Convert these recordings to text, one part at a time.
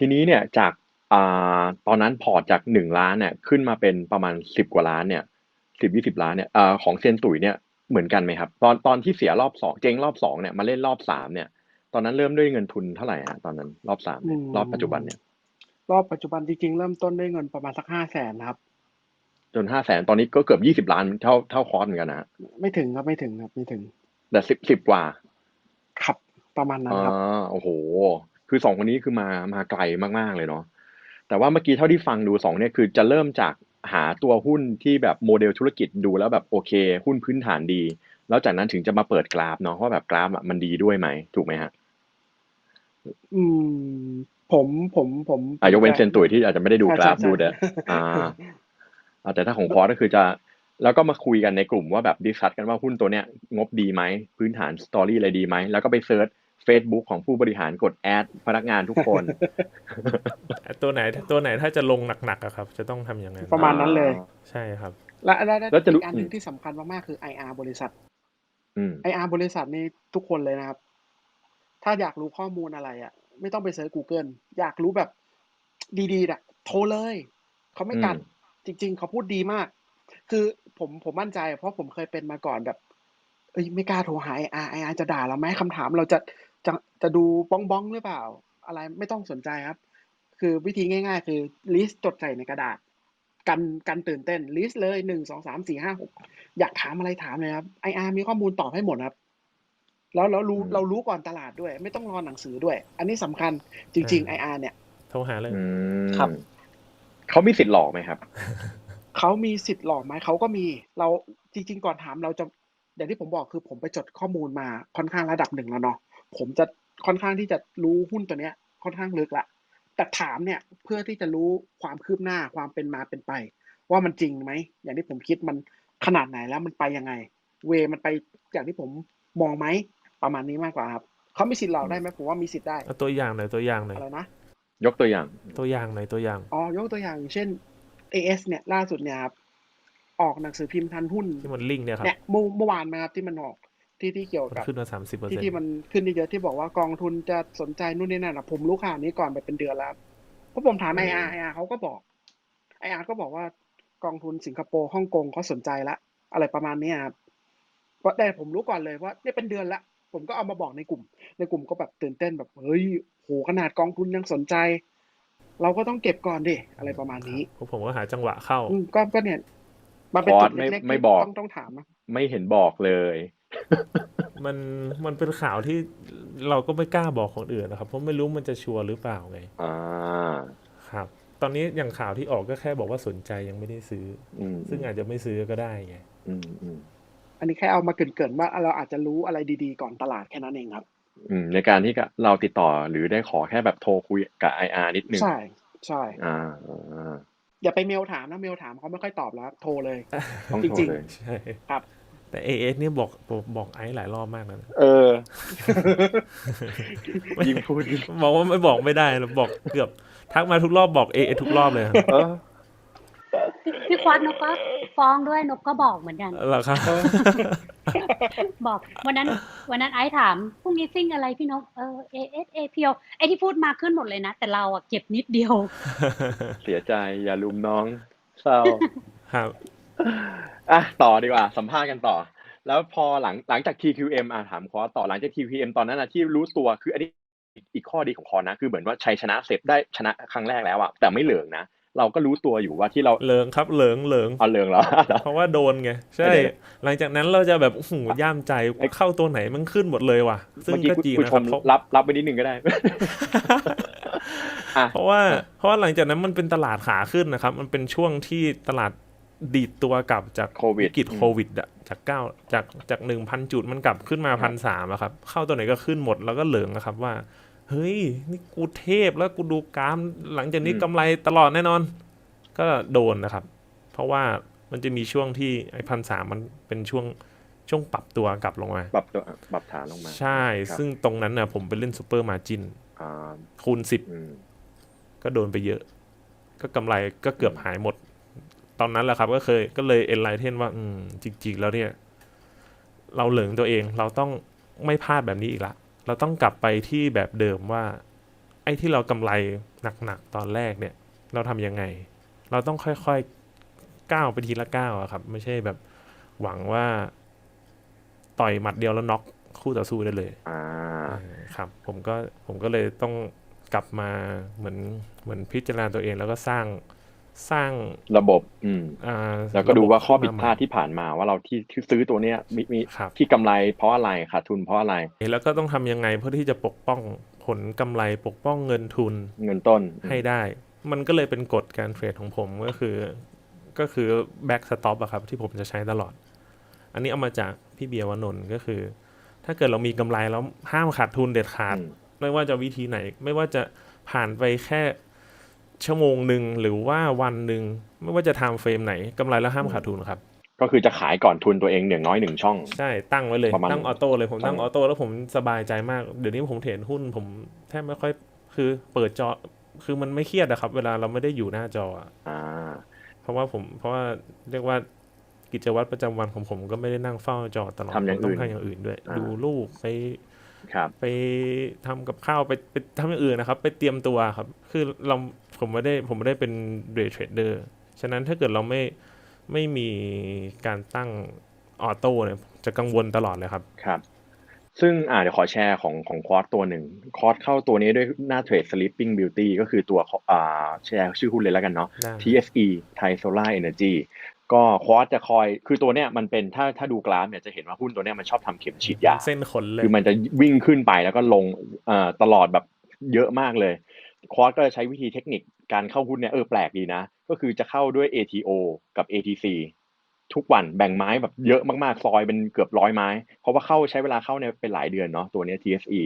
ทีนี้เนี่ยจากอ่าตอนนั้นพอร์ตจากหนึ่งล้านเนี่ยขึ้นมาเป็นประมาณสิบกว่าล้านเนี่ยสิบยี่สิบล้านเนี่ยอ่าของเซียนตุ๋ยเนี่ยเหมือนกันไหมครับ ตอนตอนที่เสียรอบสองเจ๊งรอบสองเนี่ยมาเล่นรอบสามเนี่ย ตอนนั้นเริ่มด้วยเงินทุนเท่าไหร่ฮะตอนนั้นรอบสามเนี่ยอืมรอบปัจจุบันเนี่ย รอบปัจจุบันจริงๆเริ่มต้นด้วยเงินประมาณสักห้าแสนครับ จนห้าแสนตอนนี้ก็เกือบยี่สิบล้านเท่าเท่าคอร์สเหมือนกันนะฮะไม่ถึงครับไม่ถึงครับไม่ถึง แต่สิบสิบกว่า ครับประมาณนั้นอ่ครับาโอ้โห คือสองคนนี้คือมามาไกลมากๆเลยเนาะแต่ว่าเมื่อกี้เท่าที่ฟังดูสองเนี่ยคือจะเริ่มจากหาตัวหุ้นที่แบบโมเดลธุรกิจดูแล้วแบบโอเค หุ้นพื้นฐานดี แล้วจากนั้นถึงจะมาเปิดกราฟเนาะว่าแบบกราฟอะมันดีด้วยไหมถูกไหมฮะอืม ผมผมผมอะยกเว้นเซนตุยที่อาจจะไม่ได้ดูใช่กราฟใช่ดูแต่ใช่อ่าอ่าแต่ถ้าของพอร์ตก็คือจะแล้วก็มาคุยกันในกลุ่มว่าแบบดิสคัสกันว่าหุ้นตัวเนี้ยงบดีไหมพื้นฐานสตอรี่อะไรดีไหมแล้วก็ไปเซิร์ช Facebook ของผู้บริหารกดแอดพนักงานทุกคน ตัวไหนตัวไหนถ้าจะลงหนักๆอะครับ จะต้องทำยังไงประมาณนั้นเลย ใช่ครับ และและและแล้วจะรู้อีกอันหนึ่งที่สำคัญมากๆคือ IR บริษัทอืม IR บริษัทนี่ทุกคนเลยนะครับ ถ้าอยากรู้ข้อมูลอะไรอะไม่ต้องไปเซิร์ช Google อยากรู้แบบดีๆอะโทรเลย เขาไม่กัดจริง ๆ เขาพูดดีมาก คือผมผมมั่นใจ เพราะผมเคยเป็นมาก่อนแบบเอ้ยไม่กล้าโทรหา IR IR จะด่าเราไหมคำถามเราจะ จะจะดูบ้องบ้องๆหรือเปล่า อะไรไม่ต้องสนใจครับ คือวิธีง่าย ๆ คือลิสต์จดใส่ในกระดาษ กันกันตื่นเต้นลิสต์เลยหนึ่งสองสามสี่ห้าหกอยากถามอะไรถามเลยครับไออาร์มีข้อมูลตอบให้หมดครับ แล้วแล้วรู้อืมเรารู้ก่อนตลาดด้วย ไม่ต้องรอหนังสือด้วย อันนี้สำคัญจริงๆอ่า IR เนี่ยโทรหาเลยอืมครับเขามีสิทธิ์หลอกไหมครับเขามีสิทธิ์หลอกไหมเขาก็มีเราจริง ๆ ก่อนถามเราจะอย่างที่ผมบอกคือผมไปจดข้อมูลมาค่อนข้างระดับหนึ่งแล้วเนาะ ผมจะค่อนข้างที่จะรู้หุ้นตัวเนี้ย ค่อนข้างลึกละแต่ถามเนี่ยเพื่อที่จะรู้ความคืบหน้าความเป็นมาเป็นไป ว่ามันจริงไหมอย่างที่ผมคิดมันขนาดไหนแล้วมันไปยังไง เวมันไปอย่างที่ผมมองไหมประมาณนี้มากกว่าครับเขามีสิทธิ์หลอกได้ไหมผมว่ามีสิทธิ์ได้เอาตัวอย่างหน่อยตัวอย่างหน่อยอะไรนะยกตัวอย่างตัวอย่างหน่อยตัวอย่างอ๋อยกตัวอย่าง เช่น AS เนี่ยล่าสุดเนี่ยครับออกหนังสือพิมพ์ทันหุ้นที่มันลิงก์เนี่ยครับเนี่ยเมื่อเมื่อวานมาครับที่มันออก ที่ที่เกี่ยวมันกับขึ้นมาสามสิบเปอร์ที่เซ็นต์ที่มันขึ้นเยอะๆที่บอกว่ากองทุนจะสนใจนู่นนี่นั่นอะผมรู้ข่าวนี้ก่อนไปเป็นเดือนแล้วเพราะผมถามไออาร์ไออาร์เขาก็บอกไออาร์ก็บอกว่ากองทุนสิงคโปร์ฮ่องกงเขาสนใจละ อะไรประมาณเนี้ยครับเพราะแต่ผมรู้ก่อนเลยว่าเนี่ยเป็นเดือนละ ผมก็เอามาบอกในกลุ่ม ในกลุ่มก็แบบตื่นเต้นแบบเฮ้ยโหขนาดกองทุนยังสนใจ เราก็ต้องเก็บก่อนดิอะไรประมาณนี้พวกผมก็หาจังหวะเข้าอืมก็ก็เนี่ยมาเป็นพอจุร์ตดไม่เล็กๆไม่ที่บอกต้องต้องถามนะไม่เห็นบอกเลย มันมันเป็นข่าวที่เราก็ไม่กล้าบอกคนอื่นนะครับ เพราะไม่รู้มันจะชัวร์หรือเปล่าไงอ่าครับ ตอนนี้อย่างข่าวที่ออกก็แค่บอกว่าสนใจยังไม่ได้ซื้ออืมอซึ่งอาจจะไม่ซื้อก็ได้ไงอืมอืมอันนี้แค่เอามาเกรินๆว่าเราอาจจะรู้อะไรดีๆ ก่อนตลาดแค่นั้นเองครับอืมในการที่เราติดต่อหรือได้ขอแค่แบบโทรคุยกับ IR นิดนึงใช่ใช่อ่าอ่าอย่าไปเมลถามนะเมลถามเขาไม่ค่อยตอบแล้วครับโทรเลยต้องจโทรริงๆเลยใช่ครับ แต่เอเอสเนี่ยบอกบอกบอกไอซ์หลายรอบมากนะเออ ยิ่งพูดยิ่งบอกว่าไม่บอกไม่ได้นะบอกเกือบ ทักมาทุกรอบบอกเอเอทุกรอบเลยครับเออพี่พี่ควอดนกก็ฟ้องด้วยนกก็บอกเหมือนกันเหรอครับบอกวันนั้น วันนั้นไอซ์ถามพรุ่งนี้ซิ่งอะไรพี่นกเออเอเอสเอพีโอไอที่พูดมาขึ้นหมดเลยนะ แต่เราอะเก็บนิดเดียว เสียใจอย่าลุมน้องเศร้าครับ อะต่อดีกว่า สัมภาษณ์กันต่อ แล้วพอหลังหลังจาก TQM อะถามคอร์สต่อหลังจาก TQM ตอนนั้นนะที่รู้ตัวคืออันนี้อีกข้อดีของคอร์สนะ คือเหมือนว่าชัยชนะเสร็จได้ชนะครั้งแรกแล้วอะแต่ไม่เหลืองนะเราก็รู้ตัวอยู่ว่าที่เราเหลิงครับเหลิงเหลิงเอาเหลืองเหรอเพราะว่าโดนไงใช่ไม่ได้หลังจากนั้นเราจะแบบโอ้โหย่ามใจเข้าตัวไหนมันขึ้นหมดเลยว่ะ ซึ่งเมื่อกี้ก็จริงคุณนะชครัมบเพราะรับรับไปนิดนึงก็ได้อะเพราะว่าเพราะว่าหลังจากนั้นมันเป็นตลาดขาขึ้นนะครับ มันเป็นช่วงที่ตลาด ดีดตัวกลับจากโควิดกิจโควิดอะจากเก้าจากจากหนึ่งพันจุดมันกลับขึ้นมาพันสามอะครับ เข้าตัวไหนก็ขึ้นหมดแล้วก็เหลืองนะครับว่า เฮ้ย นี่กูเทพแล้วกูดูกรามหลังจากนี้อืมกำไรตลอดแน่นอน ก็โดนนะครับ เพราะว่ามันจะมีช่วงที่ไอ้พันสามมันเป็นช่วงช่วงปรับตัวกลับลงมาปรับตัวปรับฐานลงมา ใช่ครับซึ่งตรงนั้นน่ะผมไปเล่นซูเปอร์มาจินอ่าคูณสิบอืมก็โดนไปเยอะ ก็กำไรก็เกือบหายหมด ตอนนั้นแหละครับ ก็เคยก็เลยเอ็นไลเทนว่าอืมจริงๆแล้วเนี่ย เราเหลิงตัวเองเราต้องไม่พลาดแบบนี้อีกละ เราต้องกลับไปที่แบบเดิมว่า ไออ้ที่เรากำไรหนักๆตอนแรกเนี่ย เราทำยังไง เราต้องค่อยๆก้าวไปทีละก้าวอะครับ ไม่ใช่แบบหวังว่า ต่อยหมัดเดียวแล้วน็อกคู่ต่อสู้ได้เลยอ่าอ่าครับ ผมก็ผมก็เลยต้องกลับมาเหมือนเหมือนพิจารณาตัวเองแล้วก็สร้าง สร้างระบบ อืมอ่าแล้วก็ดูว่าข้อผิดระบบพลาดที่ผ่านมาว่าเราที่ที่ซื้อตัวเนี้ยมีมีครับที่กำไรเพราะอะไรขาดทุนเพราะอะไร แล้วก็ต้องทำยังไงเพื่อที่จะปกป้องผลกำไรปกป้องเงินทุน เงินต้นให้ได้ มันก็เลยเป็นกฎการเทรดของผมก็คือ ก็คือแบ็กสต็อปอะครับ ที่ผมจะใช้ตลอด อันนี้เอามาจากพี่เบียร์วานนท์ก็คือ ถ้าเกิดเรามีกำไรแล้วห้ามขาดทุนเด็ดขาดอืมไม่ว่าจะวิธีไหน ไม่ว่าจะผ่านไปแค่ ชั่วโมงหนึ่งหรือว่าวันหนึ่งไม่ว่าจะทำเฟรมไหนกำไรแล้วห้ามขาดทุนครับ ก็คือจะขายก่อนทุนตัวเองอย่างน้อยหนึ่งช่อง ใช่ตั้งไว้เลยประมาณตั้งออโต้เลยผมตั้งตั้งออโต้แล้วผมสบายใจมาก เดี๋ยวนี้ผมเทรดหุ้นผมแทบไม่ค่อยคือเปิดจอคือมันไม่เครียดอะครับ เวลาเราไม่ได้อยู่หน้าจออะอ่าเพราะว่าผมเพราะว่าเรียกว่ากิจวัตรประจำวันของผมก็ไม่ได้นั่งเฝ้าจอตลอดทำอย่างผมต้ออื่งนทำอย่างอื่นด้วยอ่าดูลูกไปครับไปทำกับข้าวไปไปทำอย่างอื่นนะครับ ไปเตรียมตัวครับ คือเรา ผมไม่ได้ผมไม่ได้เป็นเดย์เทรดเดอร์ฉะนั้นถ้าเกิดเราไม่ไม่มีการตั้งออโต้เนี่ยจะกังวลตลอดเลยครับครับซึ่งอ่าเดี๋ยวขอแชร์ของของคอร์สตัวหนึ่งคอร์สเข้าตัวนี้ด้วยหน้าเทรด sleeping beauty ก็คือตัวอ่าแชร์ชื่อหุ้นเลยแล้วกันเนาะได้ TSE Thai Solar Energy ก็คอร์สจะคอยคือตัวเนี้ยมันเป็นถ้าถ้าดูกราฟเนี่ยจะเห็นว่าหุ้นตัวเนี้ยมันชอบทำเข็มฉีดยาเส้นขนเลยคือมันจะวิ่งขึ้นไปแล้วก็ลงเอ่อตลอดแบบเยอะมากเลย คอร์สก็จะใช้วิธีเทคนิคการเข้าหุ้นเนี่ยเออแปลกดีนะ ก็คือจะเข้าด้วย ATO กับ ATC ทุกวันแบ่งไม้แบบเยอะมากๆ ซอยเป็นเกือบร้อยไม้ เพราะว่าเข้าใช้เวลาเข้าเนี่ยเป็นหลายเดือนเนาะตัวเนี้ย TSE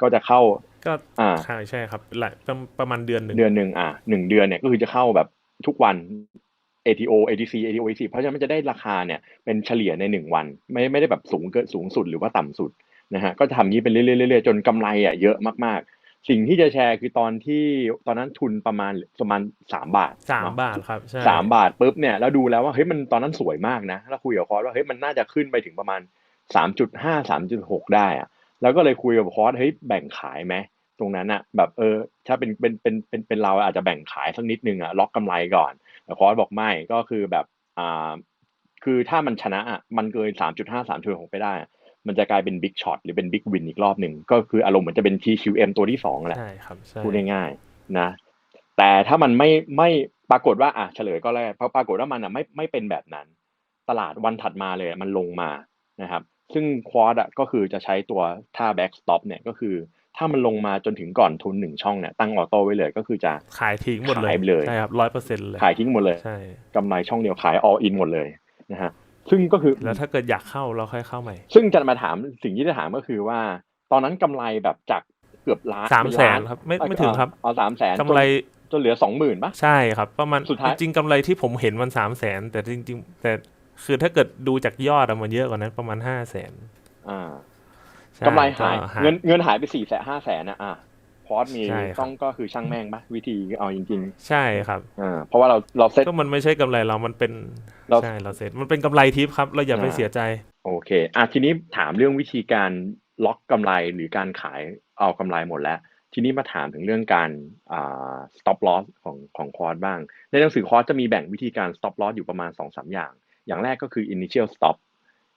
ก็จะเข้าก็อ่าใช่ใช่ครับหลายประประมาณเดือนหนึ่งเดือนหนึ่งอะหนึ่งเดือนเนี่ยก็คือจะเข้าแบบทุกวัน ATO ATC ATO ATC เพราะฉะนั้นมันจะได้ราคาเนี่ยเป็นเฉลี่ยในหนึ่งวัน ไม่ไม่ได้แบบสูงเกินสูงสุดหรือว่าต่ำสุดนะฮะก็จะทำอย่างนี้ไปเรื่อยๆเรื่อยๆจนกำไรอะเยอะมากๆ สิ่งที่จะแชร์คือตอนที่ตอนนั้นทุนประมาณประมาณสามบาทสามเนอะบาทครับใช่สามบาทปุ๊บเนี่ยแล้วดูแล้วว่าเฮ้ยมันตอนนั้นสวยมากนะแล้วคุยกับคอร์สว่าเฮ้ยมันน่าจะขึ้นไปถึงประมาณสามจุดห้าสามจุดหกได้อะแล้วก็เลยคุยกับคอร์สเฮ้ยแบ่งขายไหมตรงนั้นอะแบบเออ ถ้าเป็นเป็นเป็นเป็นเป็นเราอาจจะแบ่งขายสักนิดนึงอะล็อกกำไรก่อนแต่คอร์สบอกไม่ก็คือแบบอ่าคือถ้ามันชนะอะมันเกินสามจุดห้าสามจุดหกไปได้อะ มันจะกลายเป็นบิ๊กช็อตหรือเป็นบิ๊กวินอีกรอบหนึ่ง ก็คืออารมณ์เหมือนจะเป็น TQM ตัวที่สองแหละใช่ครับใช่พูดง่ายๆนะ แต่ถ้ามันไม่ไม่ปรากฏว่าอะเฉลยก็แล้วเพราะปรากฏว่ามันอะไม่ไม่เป็นแบบนั้น ตลาดวันถัดมาเลยมันลงมานะครับ ซึ่งควอดอะก็คือจะใช้ตัวท่าแบ็กสต็อปเนี่ยก็คือ ถ้ามันลงมาจนถึงก่อนทุนหนึ่งช่องเนี่ยตั้งออโต้ไว้เลยก็คือจะขายทิ้งหมดเลยขายไปเลยใช่ครับร้อยเปอร์เซ็นต์เลยขายทิ้งหมดเลยใช่กำไรช่องเดียวขาย all in หมดเลยนะฮะ ซึ่งก็คือแล้วถ้าเกิดอยากเข้าเราค่อยเข้าใหม่ ซึ่งจะมาถามสิ่งที่จะถามก็คือว่า ตอนนั้นกำไรแบบจากเกือบล้านสามแสนล้ครับไม่ไม่ถึงครับเอาสามแสนกำไรจนเหลือสองหมื่นปะใช่ครับประมาณสุดท้ายจริงๆกำไรที่ผมเห็นมันสามแสนแต่จริง ๆ แต่คือถ้าเกิดดูจากยอดอะมันเยอะกว่านั้นประมาณห้าแสนอ่ากำไรหายเงินเงินหายไปสี่แสนห้าแสนนะอะ พอร์ตมีใช่ครับต้องก็คือช่างแม่งปะวิธีเอาจริงใช่ครับๆอ่าเพราะว่าเราเราเซ็ตก็มันไม่ใช่กำไรเรามันเป็นเราใช่เราเซ็ตมันเป็นกำไรทิปครับเราอย่าไปอ่าเสียใจ โอเคอะทีนี้ถามเรื่องวิธีการล็อกกำไรหรือการขายเอากำไรหมดแล้ว ทีนี้มาถามถึงเรื่องการอ่า stop loss ของของคอร์สบ้าง ในหนังสือคอร์สจะมีแบ่งวิธีการ stop loss อยู่ประมาณสองสามอย่าง อย่างแรกก็คือ initial stop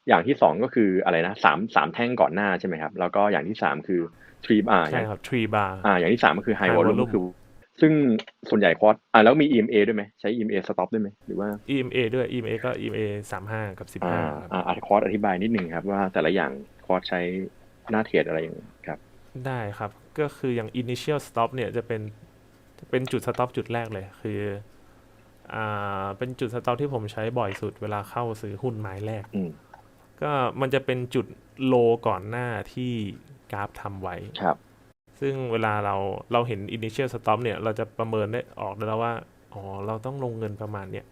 อย่างที่สองก็คืออะไรนะสามสามแท่งก่อนหน้าใช่ไหมครับ แล้วก็อย่างที่สามคือ three อ่าอใช่ย่างครับทรีบาร์อ่าอย่างที่สามก็คือ high high volume volume ก็คือ ซึ่งส่วนใหญ่คอร์สอ่าแล้วมี EMA ด้วยไหมใช้ EMA stop ด้วยไหมหรือว่า EMA ด้วย EMA ก็ EMA สามห้ากับสิบอ่าห้าอ่าอ่าคอร์สอธิบายนิดนึงครับว่าแต่ละอย่างคอร์สใช้หน้าเทรดอะไรอย่างเงี้ยครับได้ครับก็คืออย่าง initial stop เนี่ยจะเป็นจะเป็นจุด stop จุดแรกเลย คืออ่าเป็นจุด stop ที่ผมใช้บ่อยสุดเวลาเข้าซื้อหุ้นไม้แรกอืม ก็มันจะเป็นจุดโลก่อนหน้าที่กราฟทำไว้ครับ ซึ่งเวลาเราเราเห็น initial stop เนี่ย เราจะประเมินได้ออกได้แล้วว่า อ๋อ เราต้องลงเงินประมาณเนี้ย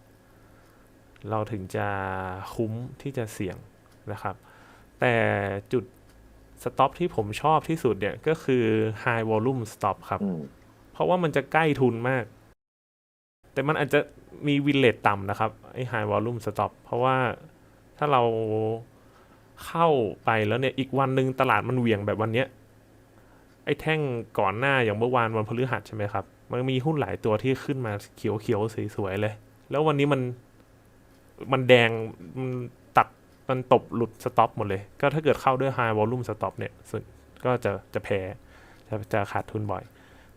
เราถึงจะคุ้มที่จะเสี่ยงนะครับ แต่จุด stop ที่ผมชอบที่สุดเนี่ย ก็คือ high volume stop ครับอืมเพราะว่ามันจะใกล้ทุนมาก แต่มันอาจจะมีวินเลตต่ำนะครับ ไอ้ high volume stop เพราะว่าถ้าเรา เข้าไปแล้วเนี่ยอีกวันหนึ่งตลาดมันเหวี่ยงแบบวันเนี้ยไอ้แท่งก่อนหน้าอย่างเมื่อวานวันพฤหัสใช่ไหมครับ มันมีหุ้นหลายตัวที่ขึ้นมาเขียวเขียวๆสวยๆเลย แล้ววันนี้มันมันแดงมันตัดมันตบหลุดสต็อปหมดเลย ก็ถ้าเกิดเข้าด้วย high volume stop เนี่ยก็จะจะแพ้จะจะขาดทุนบ่อย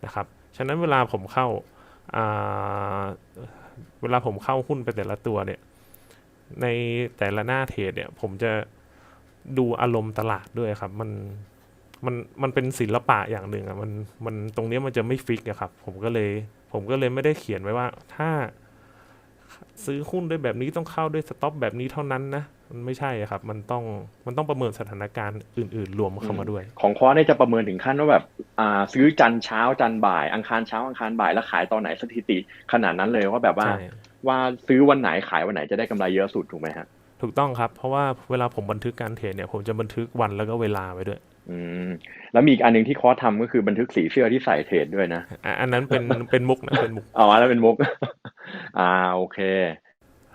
นะครับ ฉะนั้นเวลาผมเข้าาเวลาผมเข้าหุ้นไปแต่ละตัวเนี่ย ในแต่ละหน้าเทรดเนี่ย ผมจะ ดูอารมณ์ตลาดด้วยครับ มันมันมันเป็นศิลปะอย่างหนึ่งอะมันมันตรงเนี้ยมันจะไม่ฟิกอะครับ ผมก็เลย ผมก็เลยไม่ได้เขียนไว้ว่า ถ้าซื้อหุ้นด้วยแบบนี้ต้องเข้าด้วยสต็อปแบบนี้เท่านั้นนะมันไม่ใช่อะครับ มันต้องมันต้องประเมินสถานการณ์อื่น ๆ รวมเข้ามาด้วย ของคอร์สเนี่ยจะประเมินถึงขั้นว่าแบบอ่า ซื้อจันทร์เช้าจันทร์บ่าย อังคารเช้าอังคารบ่ายแล้วขายตอนไหนสถิติ ขนาดนั้นเลยว่าแบบว่าใช่ว่าซื้อวันไหนขายวันไหนจะได้กำไรเยอะสุดถูกไหมฮะ ถูกต้องครับ เพราะว่าเวลาผมบันทึกการเทรดเนี่ย ผมจะบันทึกวันแล้วก็เวลาไว้ด้วย อืมแล้วมีอีกอันหนึ่งที่คอร์สทำก็คือบันทึกสีเสื้อที่ใส่เทรดด้วยนะอะอันนั้นเป็นเป็นมุกนะเป็นมุกอ๋อแล้วเป็นมุก อ่าโอเค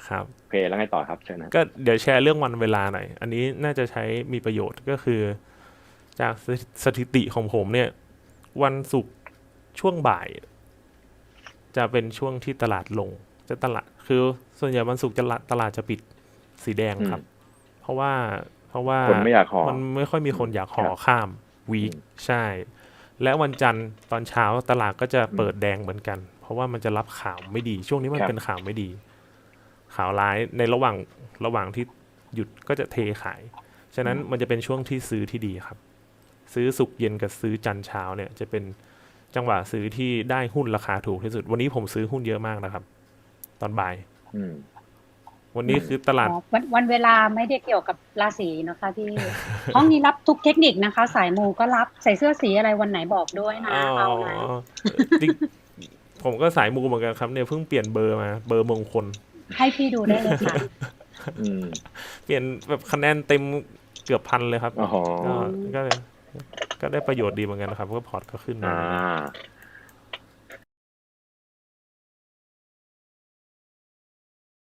ครับโอเคแล้วไงต่อครับเชิญนะก็เดี๋ยวแชร์เรื่องวันเวลาหน่อย อันนี้น่าจะใช้มีประโยชน์ก็คือ จากสถิสถิติของผมเนี่ย วันศุกร์ช่วงบ่าย จะเป็นช่วงที่ตลาดลง จะตลาดคือส่วนใหญ่วันศุกร์จะละตลาดจะปิด สีแดงครับ เพราะว่าเพราะว่าคนไม่อยากห่อมันไม่ค่อยมีคนอยากห่อครับข้ามวีคใช่ และวันจันทร์ตอนเช้าตลาดก็จะเปิดแดงเหมือนกัน เพราะว่ามันจะรับข่าวไม่ดี ช่วงนี้มันครับเป็นข่าวไม่ดี ข่าวร้ายในระหว่างระหว่างที่หยุดก็จะเทขาย ฉะนั้นมันจะเป็นช่วงที่ซื้อที่ดีครับ ซื้อสุกร์เย็นกับซื้อจันทร์เช้าเนี่ยจะเป็นจังหวะซื้อที่ได้หุ้นราคาถูกที่สุด วันนี้ผมซื้อหุ้นเยอะมากนะครับ ตอนบ่ายอืม วันนี้คือตลาดอ๋อวันวันเวลาไม่ได้เกี่ยวกับราศีนะคะพี่ห้องนี้รับทุกเทคนิคนะคะ สายมูก็รับใส่เสื้อสีอะไรวันไหนบอกด้วยนะเอานะจริงผมก็สายมูเหมือนกันครับเนี่ยเพิ่งเปลี่ยนเบอร์มา เบอร์มงคล ให้พี่ดูได้เลยค่ะอืมเปลี่ยนแบบคะแนนเต็มเกือบพันเลยครับอ๋อก็ก็ก็ได้ประโยชน์ดีเหมือนกันนะครับก็พอร์ตก็ขึ้นมาอ่า